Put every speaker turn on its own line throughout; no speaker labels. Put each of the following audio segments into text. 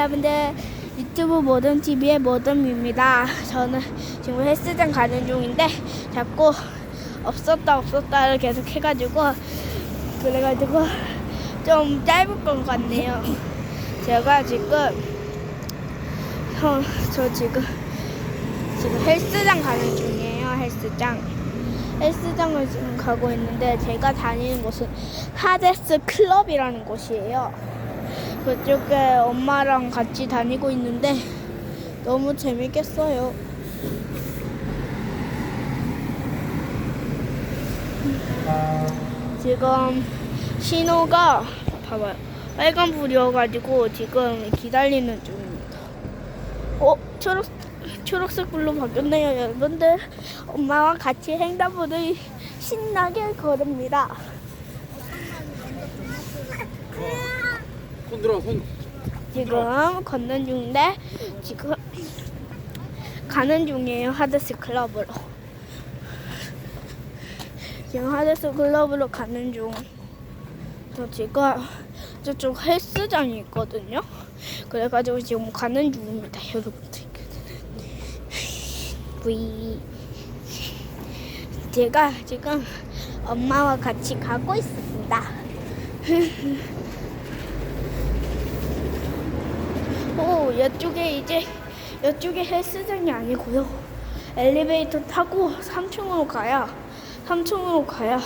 여러분들 유튜브 모든 TV의 모든입니다. 저는 지금 헬스장 가는 중인데 자꾸 없었다 없었다를 계속 해가지고 그래가지고 좀 짧을 것 같네요. 제가 지금 어, 저 지금 지금 헬스장 가는 중이에요. 헬스장. 헬스장을 지금 가고 있는데 제가 다니는 곳은 하데스 클럽이라는 곳이에요. 그쪽에 엄마랑 같이 다니고 있는데 너무 재밌겠어요. 지금 신호가 봐봐요. 빨간불이어가지고 지금 기다리는 중입니다. 어, 초록 초록색 불로 바뀌었네요, 여러분들. 엄마와 같이 횡단보도를 신나게 걸읍니다.
손 들어 손
지금 걷는 중인데 지금 가는 중이에요 하데스 클럽으로 지금 하데스 클럽으로 가는 중. 저 지금 저쪽 헬스장이 있거든요. 그래가지고 지금 가는 중입니다, 여러분들. 제가 지금 엄마와 같이 가고 있습니다. 오, 이쪽에 이제 이쪽에 헬스장이 아니고요. 엘리베이터 타고 3층으로 가야 3층으로 가야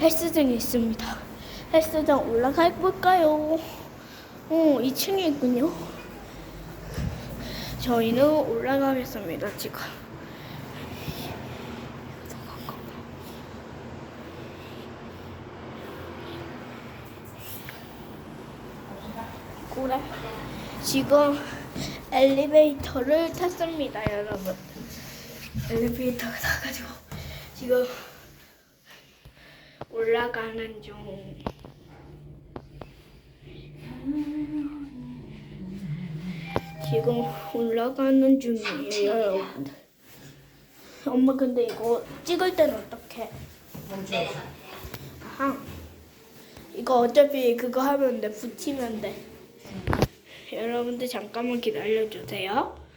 헬스장이 있습니다. 헬스장 올라가 볼까요? 어, 2층에 있군요. 저희는 올라가겠습니다, 지금. 그래. 지금 엘리베이터를 탔습니다, 여러분. 엘리베이터가 타가지고 지금 올라가는 중. 지금 올라가는 중이에요, 여러분들. 엄마 근데 이거 찍을 때는 어떡해? 아하. 이거 어차피 그거 하면 돼, 붙이면 돼. 여러분들 잠깐만 기다려 주세요.